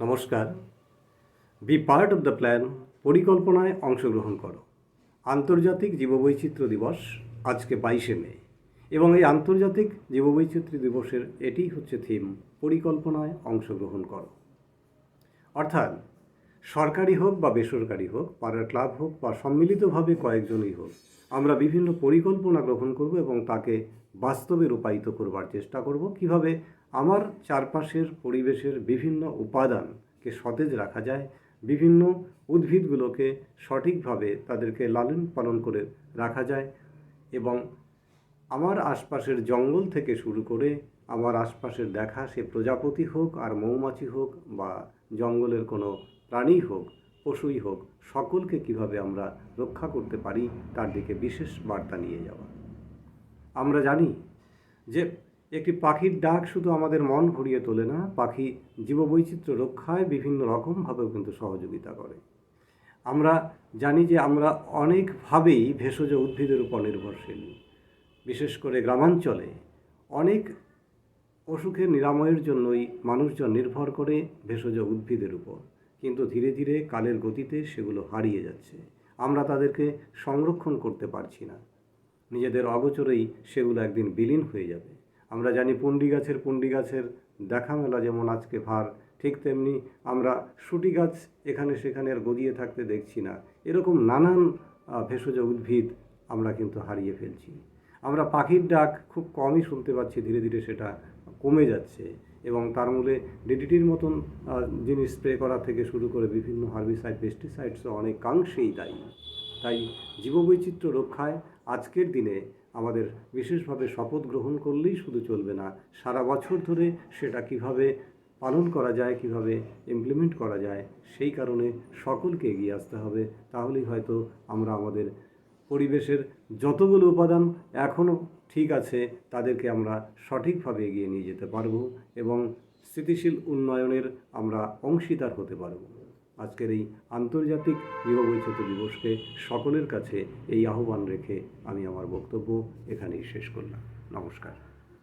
নমস্কার। Be part of the plan পরিকল্পনায় অংশগ্রহণ করো। আন্তর্জাতিক জীববৈচিত্র্য দিবস আজকে বাইশে মে। এবং এই আন্তর্জাতিক জীববৈচিত্র্য দিবসের এটি হচ্ছে থিম পরিকল্পনায় অংশগ্রহণ করো। অর্থাৎ সরকারি হোক বা বেসরকারি হোক, পাড়ার ক্লাব হোক বা সম্মিলিতভাবে কয়েকজনই হোক, আমরা বিভিন্ন পরিকল্পনা গ্রহণ করব এবং তাকে বাস্তবে রূপায়িত করবার চেষ্টা করব। কীভাবে আমার চারপাশের পরিবেশের বিভিন্ন উপাদানকে সতেজ রাখা যায়, বিভিন্ন উদ্ভিদগুলোকে সঠিকভাবে তাদেরকে লালন পালন করে রাখা যায় এবং আমার আশপাশের জঙ্গল থেকে শুরু করে আমার আশপাশের দেখা সে প্রজাপতি হোক আর মৌমাছি হোক বা জঙ্গলের কোনো প্রাণী হোক, পশুই হোক, সকলকে কীভাবে আমরা রক্ষা করতে পারি তার দিকে বিশেষ বার্তা নিয়ে যাওয়া। আমরা জানি যে একটি পাখির ডাক শুধু আমাদের মন ভরিয়ে তোলে না, পাখি জীববৈচিত্র্য রক্ষায় বিভিন্ন রকমভাবেও কিন্তু সহযোগিতা করে। আমরা জানি যে আমরা অনেকভাবেই ভেষজ উদ্ভিদের উপর নির্ভরশীল। বিশেষ করে গ্রামাঞ্চলে অনেক অসুখের নিরাময়ের জন্যই মানুষজন নির্ভর করে ভেষজ উদ্ভিদের উপর। কিন্তু ধীরে ধীরে কালের গতিতে সেগুলো হারিয়ে যাচ্ছে। আমরা তাদেরকে সংরক্ষণ করতে পারছি না। নিজেদের অগোচরেই সেগুলো একদিন বিলীন হয়ে যাবে। আমরা জানি পুন্ডি গাছের পুন্ডি গাছের দেখা মেলা যেমন আজকে ভার, ঠিক তেমনি আমরা শুটি গাছ এখানে সেখানে আর গদিয়ে থাকতে দেখছি না। এরকম নানান ভেষজ উদ্ভিদ আমরা কিন্তু হারিয়ে ফেলছি। আমরা পাখির ডাক খুব কমই শুনতে পাচ্ছি, ধীরে ধীরে সেটা কমে যাচ্ছে। এবং তার মূলে ডিডিটির মতন জিনিস স্প্রে করা থেকে শুরু করে বিভিন্ন হার্বিসাইড পেস্টিসাইডসও অনেকাংশেই দায়ী। তাই জীববৈচিত্র্য রক্ষায় আজকের দিনে আমাদের বিশেষভাবে শপথ গ্রহণ করলেই শুধু চলবে না, সারা বছর ধরে সেটা কীভাবে পালন করা যায়, কীভাবে ইমপ্লিমেন্ট করা যায়, সেই কারণে সকলকে এগিয়ে আসতে হবে। তাহলেই হয়তো আমরা আমাদের পরিবেশের যতগুলো উপাদান এখনও ঠিক আছে, তাদেরকে আমরা সঠিকভাবে এগিয়ে নিয়ে যেতে পারব এবং স্থিতিশীল উন্নয়নের আমরা অংশীদার হতে পারব। আজকের এই আন্তর্জাতিক জীববৈচিত্র্য দিবসকে সকলের কাছে এই আহ্বান রেখে আমি আমার বক্তব্য এখানেই শেষ করলাম। নমস্কার।